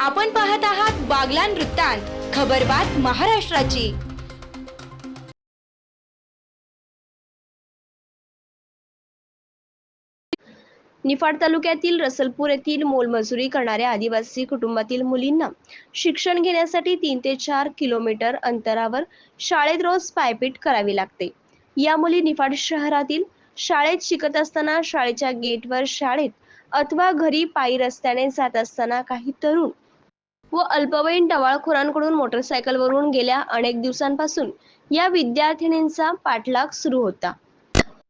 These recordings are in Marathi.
आपण पाहत आहात बागलान वृत्तांत खबरबात महाराष्ट्राची. निफाड तालुक्यातील रसलपूर येथील मोलमजुरी करणाऱ्या आदिवासी कुटुंबातील मुलींना शिक्षण घेण्यासाठी तीन ते चार किलोमीटर अंतरावर शाळेत रोज पायपीट करावी लागते. या मुली निफाड शहरातील शाळेत शिकत असताना शाळेच्या गेटवर शाळेत अथवा घरी पायी रस्त्याने जात असताना काही तरुण व अल्पवयीन टवाळखोरांकडून मोटरसायकलवरून गेल्या अनेक दिवसांपासून या विद्यार्थिनींचा पाठलाग सुरू होता.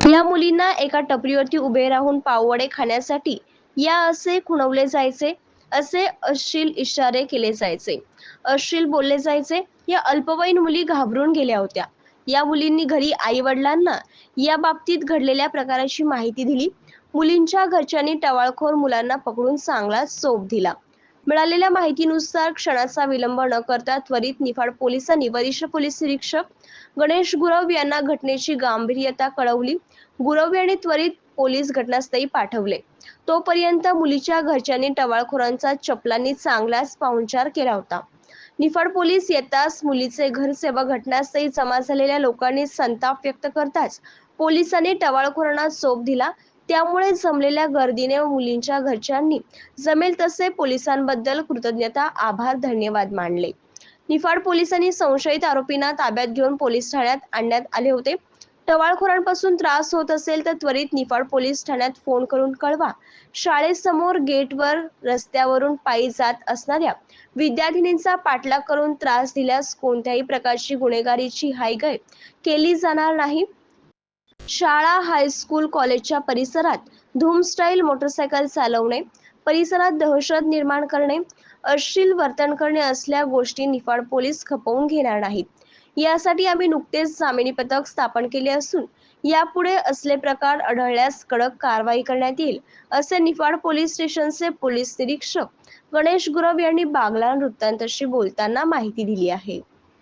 या मुलींना एका टपरीवरती उभे राहून पाववडे खाण्यासाठी या असे खुणवले जायचे असे अश्लील इशारे केले जायचे. अश्लील बोलले जायचे या अल्पवयीन मुली घाबरून गेल्या होत्या. या मुलींनी घरी आई वडिलांना या बाबतीत घडलेल्या प्रकाराची माहिती दिली. मुलींच्या घरच्यांनी टवाळखोर मुलांना पकडून चांगला चोप दिला. मिळालेल्या माहितीनुसार क्षणाचा विलंब न करता त्वरित निफाड पोलिसांनी वरिष्ठ पोलीस निरीक्षक गणेश गुरव यांना घटनेची गांभीर्यता कळवली. गुरव यांनी त्वरित पोलीस घटनास्थळी पाठवले. तोपर्यंत मुलीच्या घरच्यांनी टवाळखोरांचा चपलांनी चांगलाच पाहुणचार केला होता. निफाड पोलीस येताच मुलीचे घरसेवक घटनास्थळी जमा झालेल्या लोकांनी संताप व्यक्त करताच पोलिसांनी टवाळखोरांना चोप दिला. त्यामुळे जमलेल्या गर्दीने मुलींच्या घरच्यांनी जमेल तसे पोलिसांबद्दल कृतज्ञता आभार धन्यवाद मानले. निफाड पोलिसांनी संशयित आरोपींना ताब्यात घेऊन पोलीस ठाण्यात आणण्यात आले होते. टवाळखोरांपासून त्रास होत असेल तर त्वरित निफाड पोलीस ठाण्यात फोन करून कळवा. शाळेसमोर गेटवर रस्त्यावरून पायी जात असणाऱ्या विद्यार्थिनींचा पाठलाग करून त्रास दिल्यास कोणत्याही प्रकारची गुन्हेगारीची हायगय केली जाणार नाही. शाळा हायस्कूल कॉलेजच्या परिसरात धूमस्टाईल मोटरसायकल चालवणे परिसरात दहशत निर्माण करणे अश्लील वर्तन करणे असल्या गोष्टी निफाड पोलीस खपवून घेणार नाहीत. यासाठी आम्ही नुकतेच जामिनी पथक स्थापन केले असून यापुढे असले प्रकार आढळल्यास कडक कारवाई करण्यात येईल असे निफाड पोलीस स्टेशनचे पोलीस निरीक्षक गणेश गुरव यांनी बागला वृत्तांतशी बोलताना माहिती दिली आहे.